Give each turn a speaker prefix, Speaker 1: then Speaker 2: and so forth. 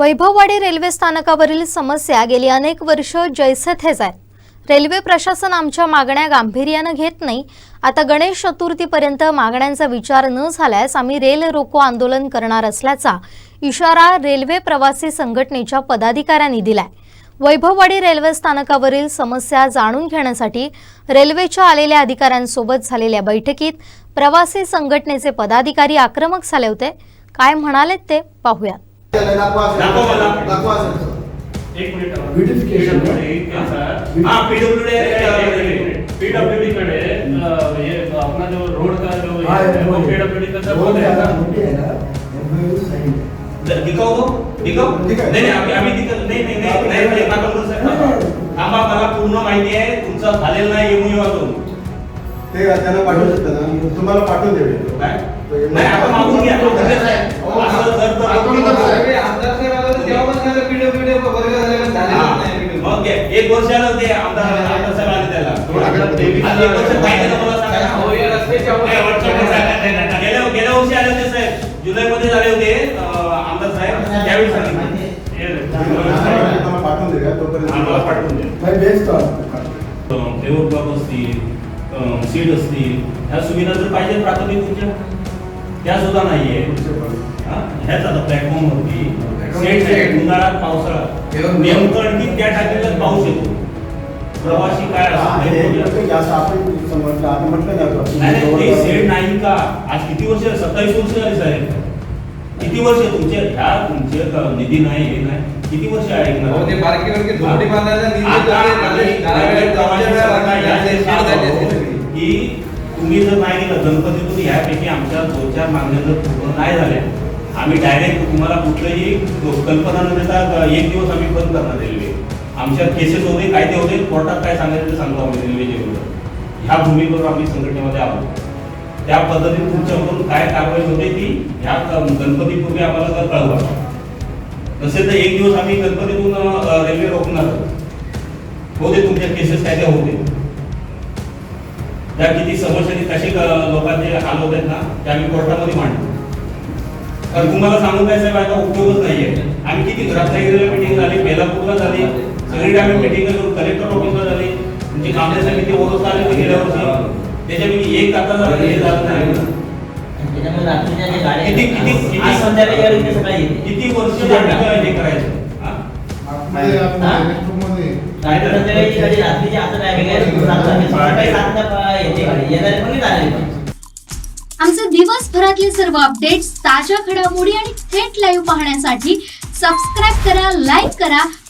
Speaker 1: Vaibhavwadi railway स्थानकावरील समस्या गेली अनेक वर्ष जैसे थेच आहेत रेल्वे प्रशासन आमच्या मागण्या गांभीर्यानं घेत नाही. आता गणेश चतुर्थीपर्यंत मागण्यांचा विचार न झाल्यास आम्ही रेल रोको आंदोलन करणार असल्याचा इशारा रेल्वे प्रवासी संघटनेच्या पदाधिकाऱ्यांनी दिलाय. वैभववाडी रेल्वे स्थानकावरील समस्या जाणून घेण्यासाठी रेल्वेच्या आलेल्या अधिकाऱ्यांसोबत झालेल्या बैठकीत प्रवासी संघटनेचे पदाधिकारी आक्रमक झाले होते. काय म्हणालेत ते पाहूयात.
Speaker 2: दाखवा
Speaker 3: दाखवा मला.
Speaker 2: दाखवा सर.
Speaker 3: एक मिनिट
Speaker 4: Beautification.
Speaker 3: हाँ पीडब्ल्यूडी
Speaker 4: पीडब्ल्यूडी कडे अपना जो रोड
Speaker 2: हाँ,
Speaker 4: का
Speaker 2: आहे ना.
Speaker 3: दिखाओ दिखाओ. नाही नाही आम्ही नाही नाही नाही नाही नाही काकांवर साहेब थांबा. थांबा मला पूर्ण माहिती आहे. तुमचा झालेला नाही येऊन अजून.
Speaker 2: ते त्यांना पाठवू शकता ना. तुम्हाला पाठवून देऊ.
Speaker 3: काय? नाही आता मागून घ्या. खंडे साहेब असं एक वर्ष आलं ते आमदार आमदार साहेब आले त्याला. आणि एक वर्ष काय केलं मला सांगा.
Speaker 4: हो, या रस्त्याच्या वर-
Speaker 3: नाही, वरच्या वर सांगा. गेल्या गेल्या वर्षी आले होते साहेब जुलैमध्ये झाले होते आमदार साहेब. त्यावेळी सांगितलं.
Speaker 2: पाठवून तोपर्यंत.
Speaker 4: आम्हाला पाठवून द्या.
Speaker 2: बेस्ट
Speaker 3: फ्लेवर ब्लॉक असतील सीट असतील ह्या सुविधा जर पाहिजे प्राथमिक तुमच्या? त्या सुद्धा नाहीये. हा? ह्याच आता प्लॅटफॉर्म वरती. सेट आहे उन्हाळ्यात पावसाळ्यात. नेमकं आणखी त्या प्रवासी काय असतो.
Speaker 2: जास्त आपण समजलं आपण म्हटलं.
Speaker 3: नाही का? आज किती वर्ष सत्तावीस वर्ष झाली साहेब. किती वर्ष तुमचे? ह्या तुमचे निधी नाही हे नाही. किती वर्ष आहे
Speaker 5: हो,
Speaker 3: की तुम्ही जर नाही दिलं गणपतीतून ह्यापैकी आमच्या दोन चार मागण्या जर पूर्ण नाही झाल्या आम्ही डायरेक्ट तुम्हाला कुठलंही कल्पना न देता एक दिवस आम्ही बंद करणार रेल्वे. आमच्या केसेस होते कायदे होते कोर्टात काय सांगायचं ते सांगतो आम्ही रेल्वेचे विरोधात ह्या भूमिकेवर आम्ही संघटनेमध्ये आहोत. त्या पद्धतीने तुमच्याकडून काय कारवाई होते ती ह्या गणपतीपूर्वी आम्हाला जर कळवा. तसे तर एक दिवस आम्ही गणपतीतून रेल्वे रोखणार. होते तुमच्या केसेस काय त्या होते. त्या किती समस्यांनी कसे लोकांचे हाल होत आहेत ना ते आम्ही कोर्टामध्ये मांडतो. कारण तुम्हाला सांगून काय साहेब आता उपयोगच नाहीये. आम्ही किती रत्नागिरीला मिटिंग झाली बेलापूरला झाली सगळीकडे आम्ही मिटिंग करून कलेक्टर ऑफिसला झाली तुमची कामले समिती ओरस आले होते गेल्या वर्षी. त्याच्यापैकी एक आता झालं हे झालं नाही. किती- किती- किती- वर्ष? हे करायचं?
Speaker 6: आमचे दिवसभरातले सर्व अपडेट्स ताज्या घडामोडी आणि थेट लाईव्ह पाहण्यासाठी सबस्क्राईब करा लाईक करा